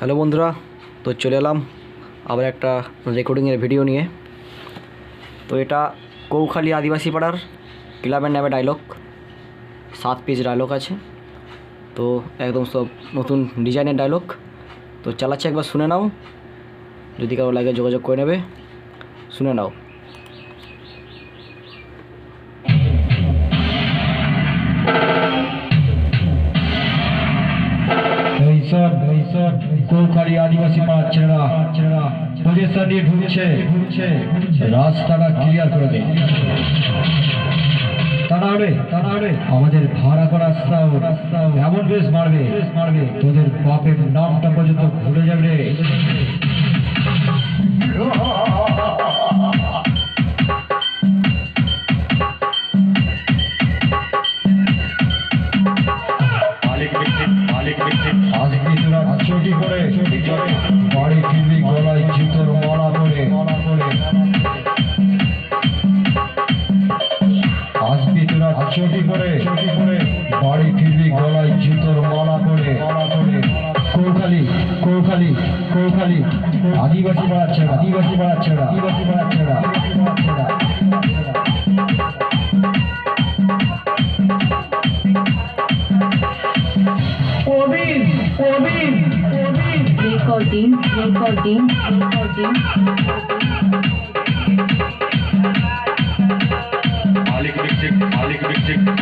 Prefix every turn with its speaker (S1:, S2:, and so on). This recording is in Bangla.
S1: হ্যালো বন্ধুরা, তো চলে এলাম আবার একটা রেকর্ডিংয়ের ভিডিও নিয়ে। তো এটা কৌখালী আদিবাসী পাড়ার ক্লাবের নামে ডায়লগ সাত পিস ডায়লগ আছে। তো একদম সব নতুন ডিজাইনের ডায়লগ তো চালাচ্ছে একবার শুনে নাও, যদি কারও লাগে যোগাযোগ করে নেবে, শুনে নাও।
S2: এইসব এইসব কৌকারি আদিবাসী পাড়ার ছেলেরা ছেলেরা পজিশন নিয়ে ঢুকছে। ঢুকছে রাস্তাটা ক্লিয়ার করে দে তা না হলে তা না হলে আমাদের ভাড়া করা রাস্তাও রাস্তাও এমন বেশ মারবে বেশ মারবে। তোদের বাপের নামটা পর্যন্ত ভুলে যাবে রে। চটি করে চটি করে। বাড়ি ফিরবি গলায় জুতোর মালা করে মালা করে কৌখালি কৌখালি কৌখালি। আদিবাসী বাড়াচ্ছে আদিবাসী বাড়াচ্ছে আদিবাসী বাড়াচ্ছে প্রবীণ প্রবীণ প্রবীণ।
S3: Recording, recording, recording.
S4: Thank you.